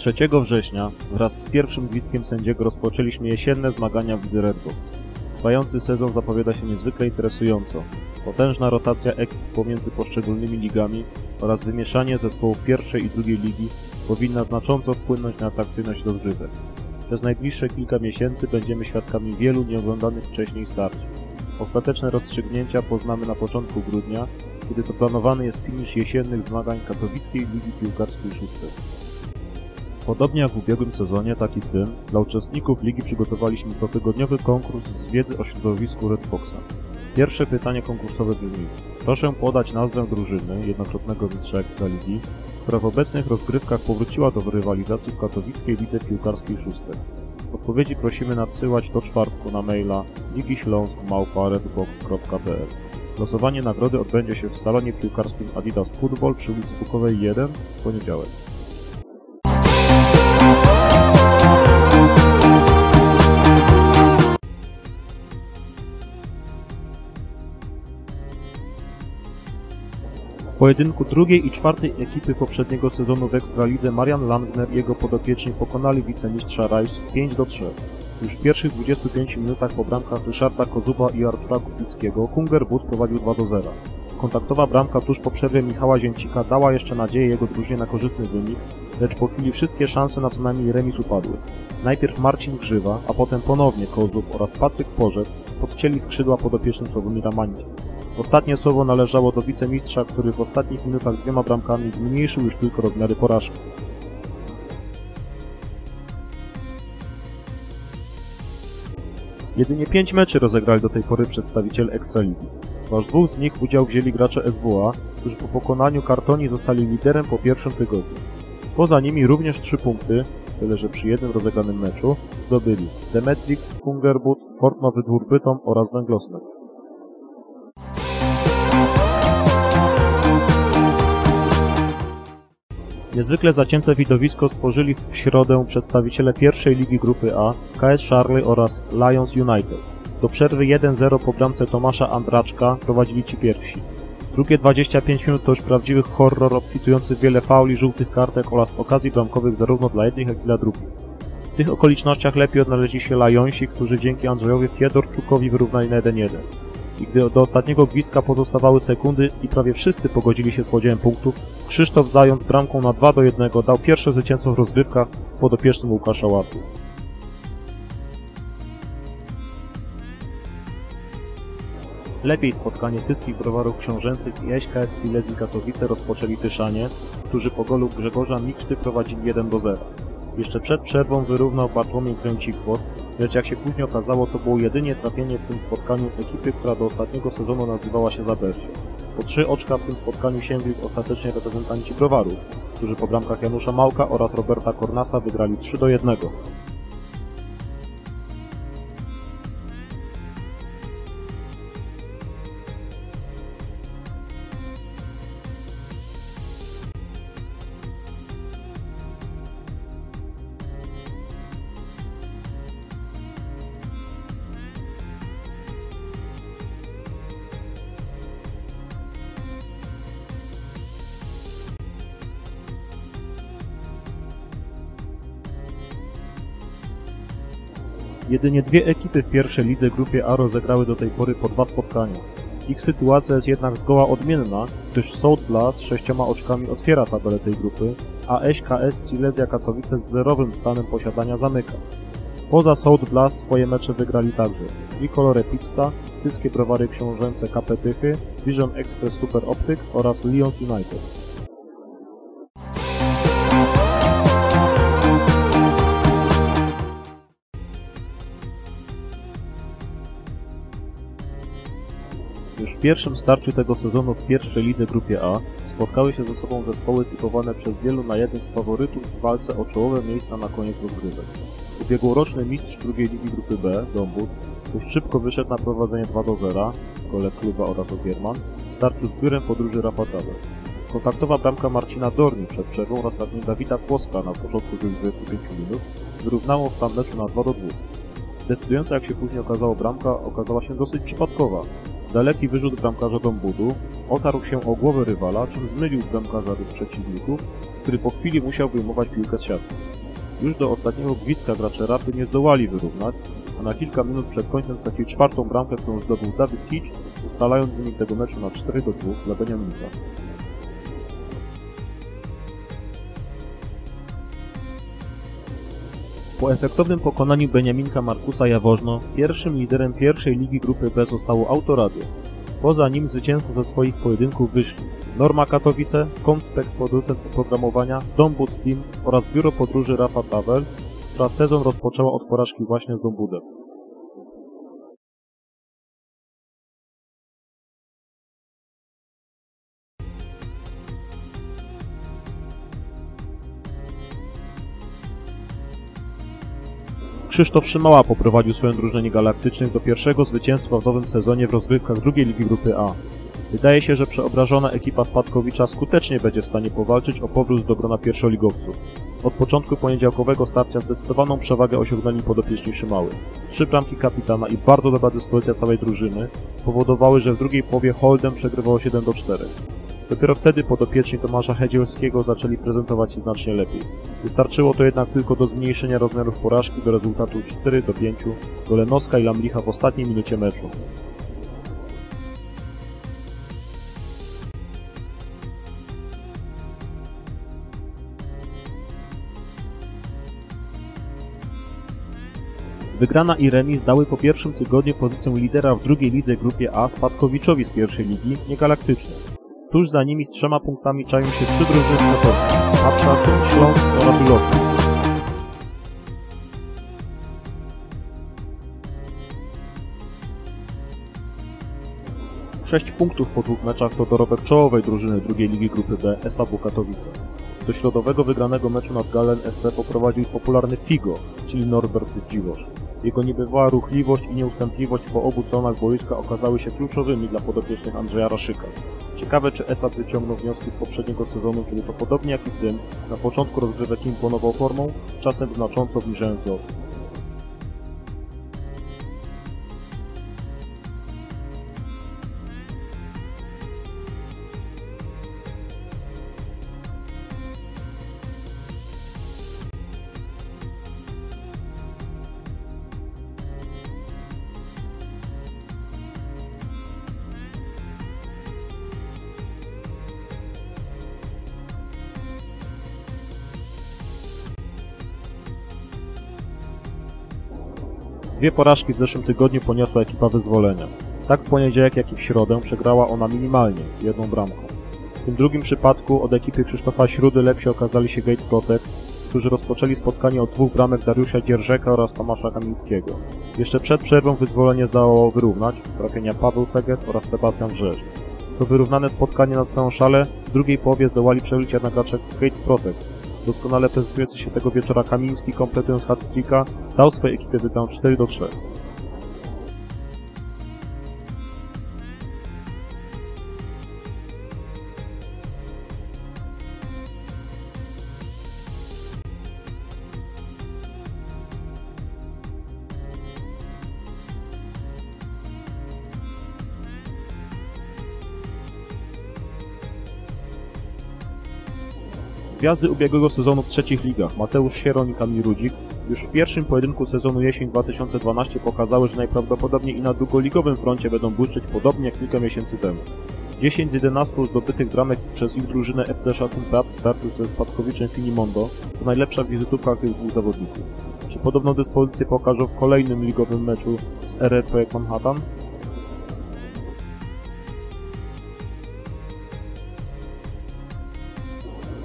3 września wraz z pierwszym gwizdkiem sędziego rozpoczęliśmy jesienne zmagania w Red Bull. Trwający sezon zapowiada się niezwykle interesująco. Potężna rotacja ekip pomiędzy poszczególnymi ligami oraz wymieszanie zespołów pierwszej i drugiej ligi powinna znacząco wpłynąć na atrakcyjność rozgrywek. Przez najbliższe kilka miesięcy będziemy świadkami wielu nieoglądanych wcześniej starć. Ostateczne rozstrzygnięcia poznamy na początku grudnia, kiedy to planowany jest finisz jesiennych zmagań Katowickiej Ligi Piłkarskiej Szóstej. Podobnie jak w ubiegłym sezonie, tak i w tym, dla uczestników ligi przygotowaliśmy cotygodniowy konkurs z wiedzy o środowisku Red Foxa. Pierwsze pytanie konkursowe brzmi: Proszę podać nazwę drużyny jednokrotnego mistrza Ekstraligi, która w obecnych rozgrywkach powróciła do rywalizacji w katowickiej lidze piłkarskiej szóstej. Odpowiedzi prosimy nadsyłać do czwartku na maila ligiśląsk.redbox.pl Losowanie nagrody odbędzie się w salonie piłkarskim Adidas Football przy ulicy Bukowej 1 w poniedziałek. Pojedynku drugiej i czwartej ekipy poprzedniego sezonu w Ekstralidze Marian Langner i jego podopieczni pokonali wicemistrza Rajs 5 do 3. Już w pierwszych 25 minutach po bramkach Ryszarda Kozuba i Artura Kupickiego Kungerbut prowadził 2 do 0. Kontaktowa bramka tuż po przerwie Michała Zięcika dała jeszcze nadzieję jego drużynie na korzystny wynik, lecz po chwili wszystkie szanse na co najmniej remis upadły. Najpierw Marcin Grzywa, a potem ponownie Kozub oraz Patryk Porzec podcięli skrzydła podopiecznym Sławomira Mańki. Ostatnie słowo należało do wicemistrza, który w ostatnich minutach dwiema bramkami zmniejszył już tylko rozmiary porażki. Jedynie pięć meczy rozegrali do tej pory przedstawiciele Ekstraligi. Aż dwóch z nich udział wzięli gracze SWA, którzy po pokonaniu kartoni zostali liderem po pierwszym tygodniu. Poza nimi również trzy punkty, tyle że przy jednym rozegranym meczu, zdobyli Demetrix, Hungerbut, Fort Nowy Dwór Bytom oraz Węglosnek. Niezwykle zacięte widowisko stworzyli w środę przedstawiciele pierwszej ligi grupy A, KS Charlie oraz Lions United. Do przerwy 1-0 po bramce Tomasza Andraczka prowadzili ci pierwsi. Drugie 25 minut to już prawdziwy horror obfitujący w wiele fauli, żółtych kartek oraz okazji bramkowych zarówno dla jednych, jak i dla drugich. W tych okolicznościach lepiej odnaleźli się Lionsi, którzy dzięki Andrzejowi Fiedorczukowi wyrównali na 1-1 gdy do ostatniego gwizdka pozostawały sekundy i prawie wszyscy pogodzili się z podziałem punktów, Krzysztof Zając bramką na 2 do 1 dał pierwsze zwycięstwo w rozgrywkach podopiecznym Łukasza Łatu. Lepiej spotkanie tyskich browarów książęcych i SKS Silesii Katowice rozpoczęli Tyszanie, którzy po golu Grzegorza Mikszty prowadzili 1 do 0. Jeszcze przed przerwą wyrównał Bartłomiej Kręcikwost, lecz jak się później okazało, to było jedynie trafienie w tym spotkaniu ekipy, która do ostatniego sezonu nazywała się Zabercie. Po trzy oczka w tym spotkaniu sięgli ostatecznie reprezentanci Browaru, którzy po bramkach Janusza Małka oraz Roberta Kornasa wygrali 3 do 1. Jedynie dwie ekipy w pierwszej lidze grupie A rozegrały do tej pory po dwa spotkania. Ich sytuacja jest jednak zgoła odmienna, gdyż South Blast z sześcioma oczkami otwiera tabelę tej grupy, a SKS Silesia Katowice z zerowym stanem posiadania zamyka. Poza South Blast swoje mecze wygrali także Tricolore Pizza, Tyskie Browary Książęce KP Tychy, Vision Express Super Optyk oraz Lions United. W pierwszym starciu tego sezonu w pierwszej lidze grupie A spotkały się ze sobą zespoły typowane przez wielu na jednych z faworytów w walce o czołowe miejsca na koniec rozgrywek. Ubiegłoroczny mistrz drugiej ligi grupy B, Dąbut, dość szybko wyszedł na prowadzenie 2 do 0, gole Kluba oraz Ogierman, w starciu z biurem podróży Rafatowe. Kontaktowa bramka Marcina Dorni przed przerwą oraz trafienie Dawida Kłoska na początku tych 25 minut wyrównało w tam na 2 do 2. Decydująca jak się później okazało bramka okazała się dosyć przypadkowa, Daleki wyrzut bramkarza Dombudu otarł się o głowę rywala, czym zmylił bramkarza tych przeciwników, który po chwili musiał wyjmować piłkę z siatki. Już do ostatniego gwizdka gracze Rapy nie zdołali wyrównać, a na kilka minut przed końcem stracił czwartą bramkę, którą zdobył Dawid Kicz, ustalając wynik tego meczu na 4 do 2 dla Beniaminka. Po efektownym pokonaniu Beniaminka Markusa Jawożno, pierwszym liderem pierwszej ligi grupy B zostało Autoradio. Poza nim zwycięzców ze swoich pojedynków wyszli Norma Katowice, Comspect producent oprogramowania, Dombud Team oraz biuro podróży Rafa Travel, która sezon rozpoczęła od porażki właśnie z Dombudem. Krzysztof Szymała poprowadził swoją drużynę galaktycznych do pierwszego zwycięstwa w nowym sezonie w rozgrywkach drugiej ligi grupy A. Wydaje się, że przeobrażona ekipa Spadkowicza skutecznie będzie w stanie powalczyć o powrót do grona pierwszoligowców. Od początku poniedziałkowego starcia zdecydowaną przewagę osiągnęli podopieczni Szymały. Trzy bramki kapitana i bardzo dobra dyspozycja całej drużyny spowodowały, że w drugiej połowie Holdem przegrywało 7 do 4. Dopiero wtedy podopieczni Tomasza Hedzielskiego zaczęli prezentować się znacznie lepiej. Wystarczyło to jednak tylko do zmniejszenia rozmiarów porażki do rezultatu 4 do 5 gole Noska i Lamlicha w ostatniej minucie meczu. Wygrana i remis dały po pierwszym tygodniu pozycję lidera w drugiej lidze grupie A Spadkowiczowi z pierwszej ligi, niegalaktycznej. Tuż za nimi z trzema punktami czają się trzy drużyny Katowicz, Apszacyn, Śląsk oraz Ulotki. Sześć punktów po dwóch meczach to dorobek czołowej drużyny drugiej ligi grupy B SAW Katowice. Do środowego wygranego meczu nad Galen FC poprowadził popularny Figo, czyli Norbert Dziwosz. Jego niebywała ruchliwość i nieustępliwość po obu stronach boiska okazały się kluczowymi dla podopiecznych Andrzeja Raszyka. Ciekawe, czy Esat wyciągnął wnioski z poprzedniego sezonu, kiedy to podobnie jak i w tym, na początku rozgrywek imponował formą, z czasem znacząco obniżając lot. Dwie porażki w zeszłym tygodniu poniosła ekipa wyzwolenia. Tak w poniedziałek, jak i w środę przegrała ona minimalnie, jedną bramką. W tym drugim przypadku od ekipy Krzysztofa Śrudy lepsi okazali się Gate Protect, którzy rozpoczęli spotkanie od dwóch bramek Dariusza Dzierżeka oraz Tomasza Kamińskiego. Jeszcze przed przerwą wyzwolenie zdało wyrównać trafienia Paweł Seget oraz Sebastian Wrzesz. To wyrównane spotkanie na swoją szale w drugiej połowie zdołali przelić jednak gracze Gate Protect, Doskonale prezentujący się tego wieczora Kamiński, kompletując hat-tricka, dał swojej ekipie wygraną 4 do 3. Gwiazdy ubiegłego sezonu w trzecich ligach, Mateusz Sieroń i Kamil Rudzik, już w pierwszym pojedynku sezonu jesień 2012 pokazały, że najprawdopodobniej i na drugoligowym froncie będą błyszczeć podobnie jak kilka miesięcy temu. 10 z 11 zdobytych bramek przez ich drużynę FC Prat startu ze spadkowiczem Finimondo to najlepsza wizytówka tych dwóch zawodników. Czy podobną dyspozycję pokażą w kolejnym ligowym meczu z RR Manhattan?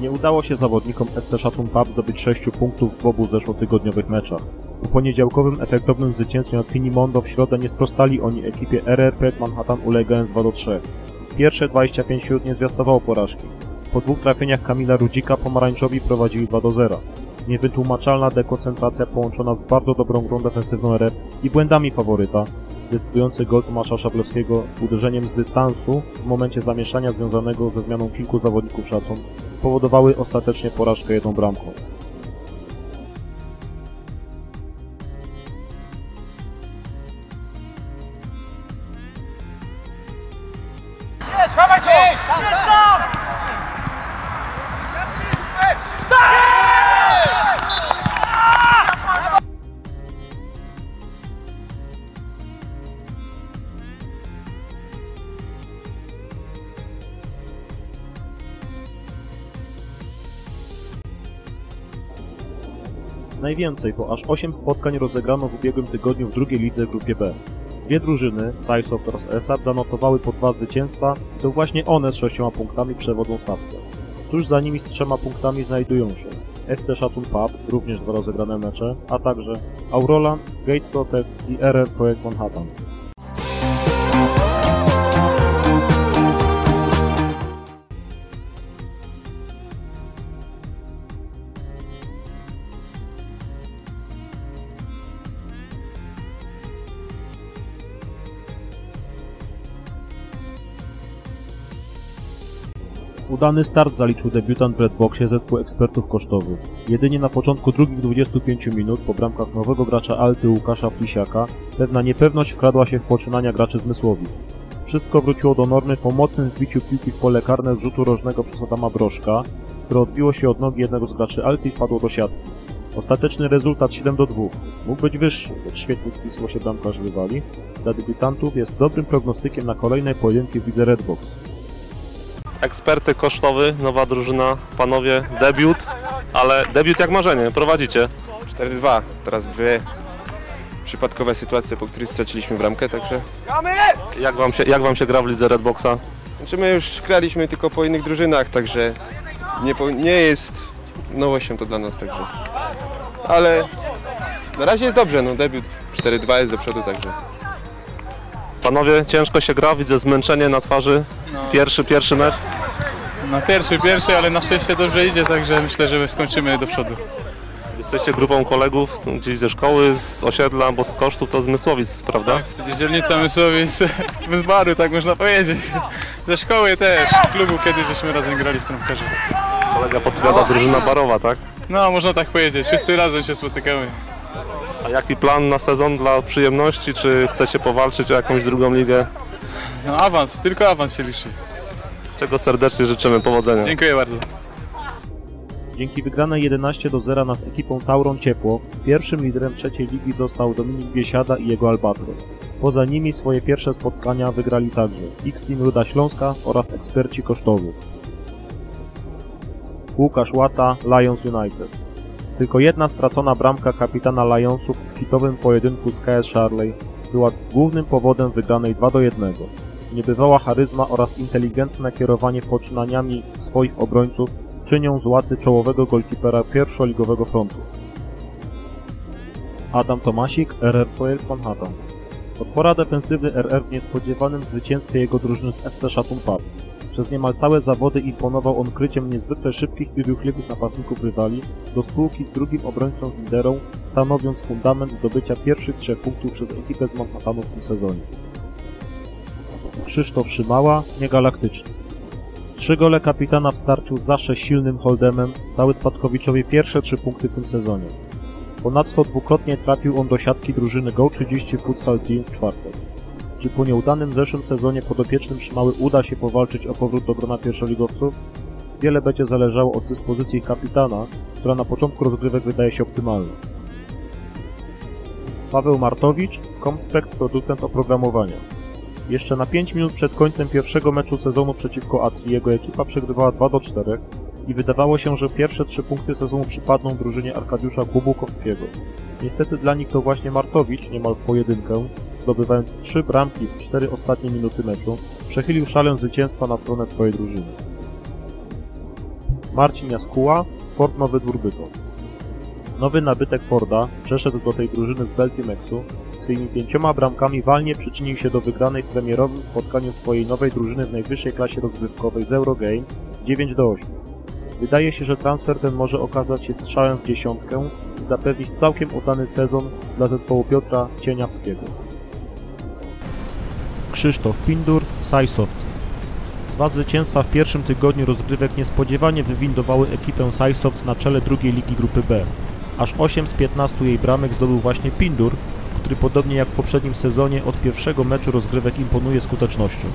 Nie udało się zawodnikom FC Szacun Pub zdobyć 6 punktów w obu zeszłotygodniowych meczach. Po poniedziałkowym efektownym zwycięstwie nad Finimondo w środę nie sprostali oni ekipie RRP Manhattan ulegając 2 do 3. Pierwsze 25 minut nie zwiastowało porażki. Po dwóch trafieniach Kamila Rudzika pomarańczowi prowadzili 2 do 0. Niewytłumaczalna dekoncentracja połączona z bardzo dobrą grą defensywną RF i błędami faworyta, decydujący gol Tomasza Szablowskiego uderzeniem z dystansu w momencie zamieszania związanego ze zmianą kilku zawodników szacun spowodowały ostatecznie porażkę jedną bramką. Najwięcej, bo aż 8 spotkań rozegrano w ubiegłym tygodniu w drugiej lidze grupie B. Dwie drużyny, Sajsoft oraz ESAP, zanotowały po dwa zwycięstwa i to właśnie one z sześcioma punktami przewodzą stawce. Tuż za nimi z trzema punktami znajdują się FC Szacun Pub, również dwa rozegrane mecze, a także Auroland, Gate Protect i RR Projekt Manhattan. Udany start zaliczył debiutant w Redboxie zespół ekspertów kosztowych. Jedynie na początku drugich 25 minut po bramkach nowego gracza Alty Łukasza Flisiaka pewna niepewność wkradła się w poczynania graczy zmysłowic. Wszystko wróciło do normy po mocnym wbiciu piłki w pole karne z rzutu rożnego przez Adama Broszka, które odbiło się od nogi jednego z graczy Alty i wpadło do siatki. Ostateczny rezultat 7 do 2. Mógł być wyższy, lecz świetnie spisło się bramkarz rywali. Dla debiutantów jest dobrym prognostykiem na kolejne pojedynki w lidze Redbox. Eksperty kosztowy, nowa drużyna, panowie, debiut, ale debiut jak marzenie, prowadzicie. 4-2. Teraz dwie przypadkowe sytuacje, po których straciliśmy bramkę, także... Jak wam się, jak wam się gra w lidze Redboxa? Znaczy my już graliśmy tylko po innych drużynach, także nie, po, nie jest nowością to dla nas, także... Ale na razie jest dobrze, no debiut 4-2 jest do przodu, także... Panowie, ciężko się gra, widzę zmęczenie na twarzy. Pierwszy, pierwszy mecz. No pierwszy, pierwszy, ale na szczęście dobrze idzie, także myślę, że skończymy do przodu. Jesteście grupą kolegów gdzieś ze szkoły, z osiedla, bo z kosztów to z Mysłowic, prawda? Przecież dzielnica Mysłowiec bez baru, tak można powiedzieć. Ze szkoły też, z klubu kiedyś żeśmy razem grali w trąbkarze. Kolega podpowiada drużyna barowa, tak? No, można tak powiedzieć, wszyscy razem się spotykamy. A jaki plan na sezon dla przyjemności? Czy chcecie powalczyć o jakąś drugą ligę? No awans, tylko awans się liczy. Czego serdecznie życzymy, powodzenia. Dziękuję bardzo. Dzięki wygranej 11 do 0 nad ekipą Tauron Ciepło, pierwszym liderem trzeciej ligi został Dominik Biesiada i jego Albatros. Poza nimi swoje pierwsze spotkania wygrali także X-Team Ruda Śląska oraz eksperci kosztowych. Łukasz Łata, Lions United. Tylko jedna stracona bramka kapitana Lionsów w hitowym pojedynku z KS Charley była głównym powodem wygranej 2 do 1. Niebywała charyzma oraz inteligentne kierowanie poczynaniami swoich obrońców czynią z Łaty czołowego golkipera pierwszoligowego frontu. Adam Tomasik, RR Projekt Manhattan. Podpora defensywny RR w niespodziewanym zwycięstwie jego drużyny z FC Szacun Pub. Przez niemal całe zawody imponował on kryciem niezwykle szybkich i ruchliwych napastników rywali do spółki z drugim obrońcą Winderą, stanowiąc fundament zdobycia pierwszych trzech punktów przez ekipę z Manhattanu w tym sezonie. Krzysztof Szymała, niegalaktyczny. Trzy gole kapitana w starciu zawsze silnym Holdemem dały Spadkowiczowi pierwsze trzy punkty w tym sezonie. Ponadto dwukrotnie trafił on do siatki drużyny Go30 Futsal Team w czwartek. Czy po nieudanym zeszłym sezonie podopiecznym Szymały uda się powalczyć o powrót do grona pierwszoligowców? Wiele będzie zależało od dyspozycji kapitana, która na początku rozgrywek wydaje się optymalna. Paweł Martowicz, Comspect producent oprogramowania. Jeszcze na 5 minut przed końcem pierwszego meczu sezonu przeciwko Atri jego ekipa przegrywała 2 do 4 i wydawało się, że pierwsze trzy punkty sezonu przypadną drużynie Arkadiusza Kubukowskiego. Niestety dla nich to właśnie Martowicz, niemal w pojedynkę, zdobywając trzy bramki w cztery ostatnie minuty meczu, przechylił szalę zwycięstwa na stronę swojej drużyny. Marcin Jaskuła, Ford Nowy Dwór Bytom. Nowy nabytek Forda przeszedł do tej drużyny z Beltimexu, swoimi pięcioma bramkami walnie przyczynił się do wygranej w premierowym spotkaniu swojej nowej drużyny w najwyższej klasie rozgrywkowej z Eurogames 9 do 8. Wydaje się, że transfer ten może okazać się strzałem w dziesiątkę i zapewnić całkiem udany sezon dla zespołu Piotra Cieniawskiego. Krzysztof Pindur, Sajsoft. Dwa zwycięstwa w pierwszym tygodniu rozgrywek niespodziewanie wywindowały ekipę Sajsoft na czele drugiej ligi grupy B. Aż 8 z 15 jej bramek zdobył właśnie Pindur, który podobnie jak w poprzednim sezonie od pierwszego meczu rozgrywek imponuje skutecznością.